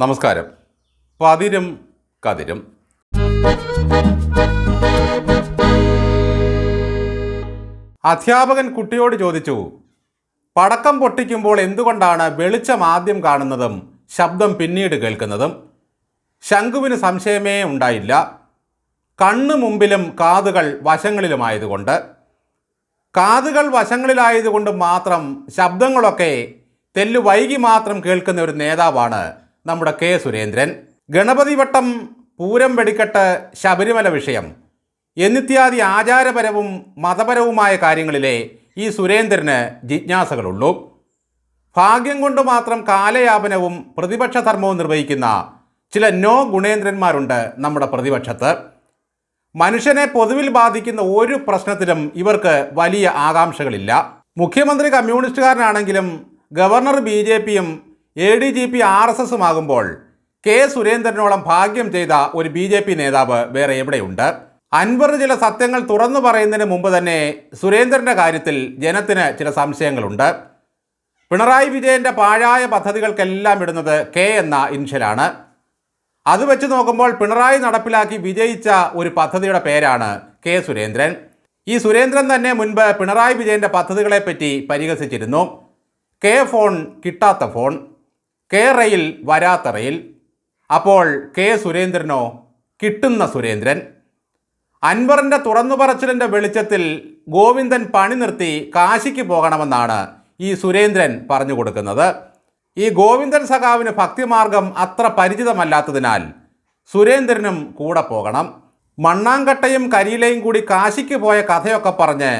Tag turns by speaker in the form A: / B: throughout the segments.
A: നമസ്കാരം. പതിരും കതിരും. അധ്യാപകൻ കുട്ടിയോട് ചോദിച്ചു പടക്കം പൊട്ടിക്കുമ്പോൾ എന്തുകൊണ്ടാണ് വെളിച്ചം ആദ്യം കാണുന്നതും ശബ്ദം പിന്നീട് കേൾക്കുന്നതും? ശംഖുവിന് സംശയമേ ഉണ്ടായില്ല. കണ്ണു മുമ്പിലും കാതുകൾ വശങ്ങളിലുമായതുകൊണ്ട്. കാതുകൾ വശങ്ങളിലായതുകൊണ്ട് മാത്രം ശബ്ദങ്ങളൊക്കെ തെല്ലു വൈകി മാത്രം കേൾക്കുന്ന ഒരു നേതാവാണ് നമ്മുടെ കെ സുരേന്ദ്രൻ. ഗണപതി വട്ടം പൂരം വെടിക്കെട്ട് ശബരിമല വിഷയം. എന്നിത്യാദി ആചാരപരവും മതപരവുമായ കാര്യങ്ങളിലെ ഈ സുരേന്ദ്രന് ജിജ്ഞാസകളുള്ളൂ. ഭാഗ്യം കൊണ്ട് മാത്രം കാലയാപനവും പ്രതിപക്ഷ ധർമ്മവും നിർവഹിക്കുന്ന ചില നോ ഗുണേന്ദ്രന്മാരുണ്ട് നമ്മുടെ പ്രതിപക്ഷത്ത്. മനുഷ്യനെ പൊതുവിൽ ബാധിക്കുന്ന ഒരു പ്രശ്നത്തിലും ഇവർക്ക് വലിയ ആകാംക്ഷകളില്ല. മുഖ്യമന്ത്രി കമ്മ്യൂണിസ്റ്റുകാരനാണെങ്കിലും ഗവർണർ ബി ജെ പിയും A D G P R S എസുമാകുമ്പോൾ K സുരേന്ദ്രനോളം ഭാഗ്യം ചെയ്ത ഒരു ബി ജെ പി നേതാവ് വേറെ എവിടെയുണ്ട്? അൻവർ ചില സത്യങ്ങൾ തുറന്നു പറയുന്നതിന് മുമ്പ് തന്നെ സുരേന്ദ്രന്റെ കാര്യത്തിൽ ജനത്തിന് ചില സംശയങ്ങളുണ്ട്. പിണറായി വിജയന്റെ പാഴായ പദ്ധതികൾക്കെല്ലാം ഇടുന്നത് കെ എന്ന ഇൻഷലാണ് അത് വെച്ച് നോക്കുമ്പോൾ പിണറായി നടപ്പിലാക്കി വിജയിച്ച ഒരു പദ്ധതിയുടെ പേരാണ് കെ സുരേന്ദ്രൻ. ഈ സുരേന്ദ്രൻ തന്നെ മുൻപ് പിണറായി വിജയന്റെ പദ്ധതികളെപ്പറ്റി പരിഹസിച്ചിരുന്നു. കെ ഫോൺ കിട്ടാത്ത ഫോൺ. കെ വരാത്തറയിൽ അപ്പോൾ കെ സുരേന്ദ്രനോ കിട്ടുന്ന സുരേന്ദ്രൻ. അൻവറിന്റെ തുറന്നു പറച്ചിലിന്റെ വെളിച്ചത്തിൽ ഗോവിന്ദൻ പണി നിർത്തി കാശിക്ക് പോകണമെന്നാണ് ഈ സുരേന്ദ്രൻ പറഞ്ഞു കൊടുക്കുന്നത്. ഈ ഗോവിന്ദൻ സഖാവിന് ഭക്തിമാർഗം അത്ര പരിചിതമല്ലാത്തതിനാൽ സുരേന്ദ്രനും കൂടെ പോകണം. മണ്ണാങ്കട്ടയും കരിയിലയും കൂടി കാശിക്ക് പോയ കഥയൊക്കെ പറഞ്ഞ്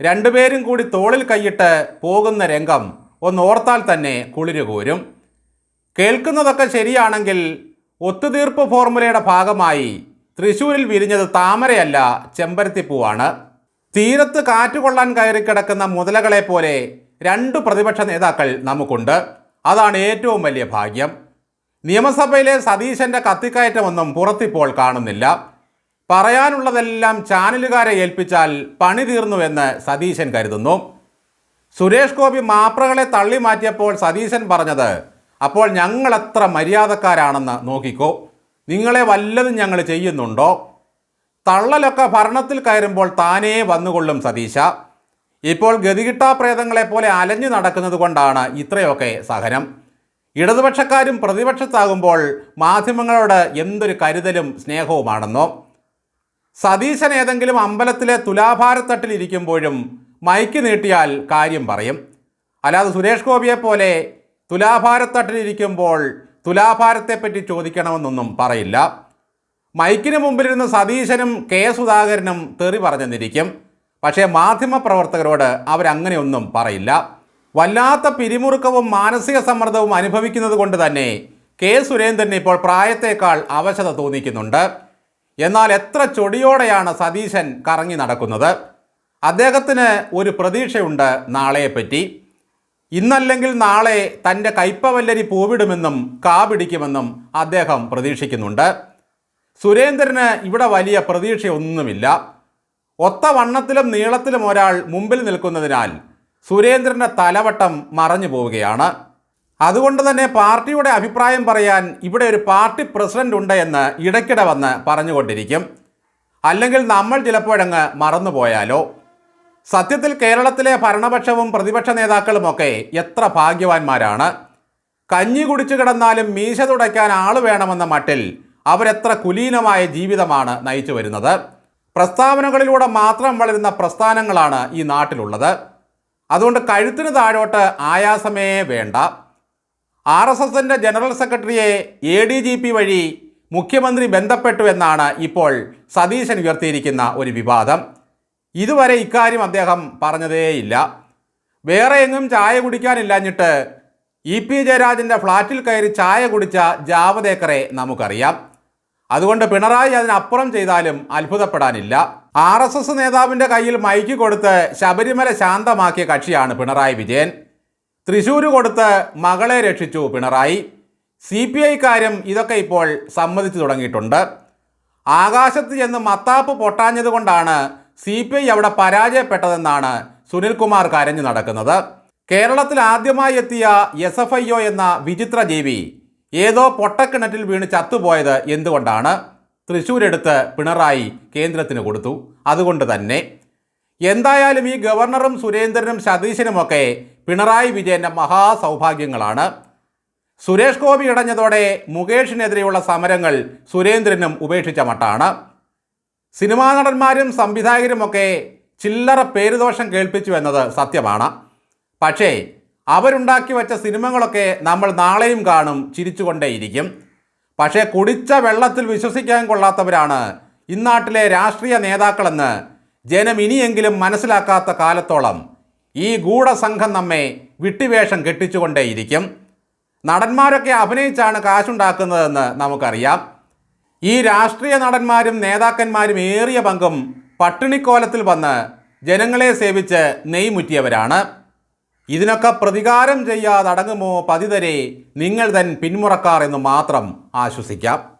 A: രണ്ടുപേരും കൂടി തോളിൽ കൈയിട്ട് പോകുന്ന രംഗം ഒന്ന് ഓർത്താൽ തന്നെ കുളിര് കോരും കേൾക്കുന്നതൊക്കെ ശരിയാണെങ്കിൽ ഒത്തുതീർപ്പ് ഫോർമുലയുടെ ഭാഗമായി തൃശൂരിൽ വിരിഞ്ഞത് താമരയല്ല ചെമ്പരത്തിപ്പൂവാണ് തീരത്ത് കാറ്റുകൊള്ളാൻ കയറി കിടക്കുന്ന മുതലകളെ പോലെ രണ്ട് പ്രതിപക്ഷ നേതാക്കൾ നമുക്കുണ്ട്. അതാണ് ഏറ്റവും വലിയ ഭാഗ്യം. നിയമസഭയിലെ സതീശന്റെ കത്തിക്കയറ്റമൊന്നും പുറത്തിപ്പോൾ കാണുന്നില്ല. പറയാനുള്ളതെല്ലാം ചാനലുകാരെ ഏൽപ്പിച്ചാൽ പണി തീർന്നുവെന്ന് സതീശൻ കരുതുന്നു. സുരേഷ് ഗോപി മാപ്രകളെ തള്ളി മാറ്റിയപ്പോൾ സതീശൻ പറഞ്ഞത് അപ്പോൾ ഞങ്ങൾ എത്ര മര്യാദക്കാരാണെന്ന് നോക്കിക്കോ. നിങ്ങളെ വല്ലതും ഞങ്ങൾ ചെയ്യുന്നുണ്ടോ? തള്ളലൊക്കെ ഭരണത്തിൽ കയറുമ്പോൾ താനേ വന്നുകൊള്ളും സതീശ. ഇപ്പോൾ ഗതികിട്ടാ പ്രേതങ്ങളെ പോലെ അലഞ്ഞു നടക്കുന്നത് കൊണ്ടാണ് ഇത്രയൊക്കെ സഹനം. ഇടതുപക്ഷക്കാരും പ്രതിപക്ഷത്താകുമ്പോൾ മാധ്യമങ്ങളോട് എന്തൊരു കരുതലും സ്നേഹവുമാണെന്നോ? സതീശൻ ഏതെങ്കിലും അമ്പലത്തിലെ തുലാഭാരത്തട്ടിലിരിക്കുമ്പോഴും മൈക്ക് നീട്ടിയാൽ കാര്യം പറയും. അല്ലാതെ സുരേഷ് ഗോപിയെ പോലെ തുലാഭാരത്തട്ടിലിരിക്കുമ്പോൾ തുലാഭാരത്തെപ്പറ്റി ചോദിക്കണമെന്നൊന്നും പറയില്ല. മൈക്കിന് മുമ്പിലിരുന്ന് സതീശനും കെ സുധാകരനും തെറി പറഞ്ഞെന്നിരിക്കും. പക്ഷേ മാധ്യമപ്രവർത്തകരോട് അവരങ്ങനെയൊന്നും പറയില്ല. വല്ലാത്ത പിരിമുറുക്കവും മാനസിക സമ്മർദ്ദവും അനുഭവിക്കുന്നത് കൊണ്ട് തന്നെ കെ സുരേന്ദ്രന് ഇപ്പോൾ പ്രായത്തേക്കാൾ അവശത തോന്നിക്കുന്നുണ്ട്. എന്നാൽ എത്ര ചൊടിയോടെയാണ് സതീശൻ കറങ്ങി നടക്കുന്നത്? അദ്ദേഹത്തിന് ഒരു പ്രതീക്ഷയുണ്ട് നാളെയെപ്പറ്റി. ഇന്നല്ലെങ്കിൽ നാളെ തന്റെ കയ്പവല്ലരി പൂവിടുമെന്നും കാപിടിക്കുമെന്നും അദ്ദേഹം പ്രതീക്ഷിക്കുന്നുണ്ട്. സുരേന്ദ്രന് ഇവിടെ വലിയ പ്രതീക്ഷയൊന്നുമില്ല. ഒത്ത വണ്ണത്തിലും നീളത്തിലും ഒരാൾ മുമ്പിൽ നിൽക്കുന്നതിനാൽ സുരേന്ദ്രന്റെ തലവട്ടം മറഞ്ഞു പോവുകയാണ്. അതുകൊണ്ട് തന്നെ പാർട്ടിയുടെ അഭിപ്രായം പറയാൻ ഇവിടെ ഒരു പാർട്ടി പ്രസിഡന്റ് ഉണ്ട് എന്ന് ഇടയ്ക്കിടെ വന്ന് പറഞ്ഞുകൊണ്ടിരിക്കും. അല്ലെങ്കിൽ നമ്മൾ ചിലപ്പോഴങ്ങ് മറന്നുപോയാലോ? സത്യത്തിൽ കേരളത്തിലെ ഭരണപക്ഷവും പ്രതിപക്ഷ നേതാക്കളുമൊക്കെ എത്ര ഭാഗ്യവാന്മാരാണ്. കഞ്ഞി കുടിച്ചു കിടന്നാലും മീശ തുടയ്ക്കാൻ ആൾ വേണമെന്ന മട്ടിൽ അവരെത്ര കുലീനമായ ജീവിതമാണ് നയിച്ചു വരുന്നത്. പ്രസ്താവനകളിലൂടെ മാത്രം വളരുന്ന പ്രസ്ഥാനങ്ങളാണ് ഈ നാട്ടിലുള്ളത്. അതുകൊണ്ട് കഴുത്തിന് താഴോട്ട് ആയാസമേ വേണ്ട. ആർ എസ് എസിന്റെ ജനറൽ സെക്രട്ടറിയെ എ ഡി ജി പി വഴി മുഖ്യമന്ത്രി ബന്ധപ്പെട്ടു എന്നാണ് ഇപ്പോൾ സതീശൻ ഉയർത്തിയിരിക്കുന്ന ഒരു വിവാദം. ഇതുവരെ ഇക്കാര്യം അദ്ദേഹം പറഞ്ഞതേയില്ല. വേറെ എങ്ങും ചായ കുടിക്കാനില്ലാഞ്ഞിട്ട് ഇ പി ജയരാജന്റെ ഫ്ലാറ്റിൽ കയറി ചായ കുടിച്ച ജാവദേക്കറെ നമുക്കറിയാം. അതുകൊണ്ട് പിണറായി അതിനപ്പുറം ചെയ്താലും അത്ഭുതപ്പെടാനില്ല. ആർ എസ് എസ് നേതാവിന്റെ കയ്യിൽ മൈക്ക് കൊടുത്ത് ശബരിമല ശാന്തമാക്കിയ കക്ഷിയാണ് പിണറായി വിജയൻ. തൃശൂർ കൊടുത്ത് മകളെ രക്ഷിച്ചു പിണറായി. സി പി ഐക്കാരും ഇതൊക്കെ ഇപ്പോൾ സമ്മതിച്ചു തുടങ്ങിയിട്ടുണ്ട്. ആകാശത്ത് ചെന്ന് മത്താപ്പ് പൊട്ടാഞ്ഞത് കൊണ്ടാണ് സി പി ഐ അവിടെ പരാജയപ്പെട്ടതെന്നാണ് സുനിൽകുമാർ കരഞ്ഞു നടക്കുന്നത്. കേരളത്തിൽ ആദ്യമായി എത്തിയ എസ് എഫ് ഐ ഒ എന്ന വിചിത്ര ജീവി ഏതോ പൊട്ടക്കിണറ്റിൽ വീണ് ചത്തുപോയത് എന്തുകൊണ്ടാണ്? തൃശ്ശൂരെടുത്ത് പിണറായി കേന്ദ്രത്തിന് കൊടുത്തു. അതുകൊണ്ട് തന്നെ എന്തായാലും ഈ ഗവർണറും സുരേന്ദ്രനും സതീശനുമൊക്കെ പിണറായി വിജയന്റെ മഹാസൗഭാഗ്യങ്ങളാണ്. സുരേഷ് ഗോപി ഇടഞ്ഞതോടെ മുകേഷിനെതിരെയുള്ള സമരങ്ങൾ സുരേന്ദ്രനും ഉപേക്ഷിച്ച മട്ടാണ്. സിനിമാ നടന്മാരും സംവിധായകരുമൊക്കെ ചില്ലറ പേരുദോഷം കേൾപ്പിച്ചു എന്നത് സത്യമാണ്. പക്ഷേ അവരുണ്ടാക്കി വെച്ച സിനിമകളൊക്കെ നമ്മൾ നാളെയും കാണും ചിരിച്ചുകൊണ്ടേയിരിക്കും. പക്ഷേ കുടിച്ച വെള്ളത്തിൽ വിശ്വസിക്കാൻ കൊള്ളാത്തവരാണ് ഇന്നാട്ടിലെ രാഷ്ട്രീയ നേതാക്കളെന്ന് ജനം ഇനിയെങ്കിലും മനസ്സിലാക്കാത്ത കാലത്തോളം ഈ ഗൂഢസംഘം നമ്മെ വിട്ടുവേഷം കെട്ടിച്ചുകൊണ്ടേയിരിക്കും. നടന്മാരൊക്കെ അഭിനയിച്ചാണ് കാശുണ്ടാക്കുന്നതെന്ന് നമുക്കറിയാം. ഈ രാഷ്ട്രീയ നടന്മാരും നേതാക്കന്മാരും ഏറിയ പങ്കും പട്ടിണിക്കോലത്തിൽ വന്ന് ജനങ്ങളെ സേവിച്ച് നെയ്മുറ്റിയവരാണ് ഇതിനൊക്കെ പ്രതികാരം ചെയ്യാതടങ്ങുമോ പതിതരെ നിങ്ങൾ തൻ പിന്മുറക്കാർ എന്ന് മാത്രം ആശ്വസിക്കാം.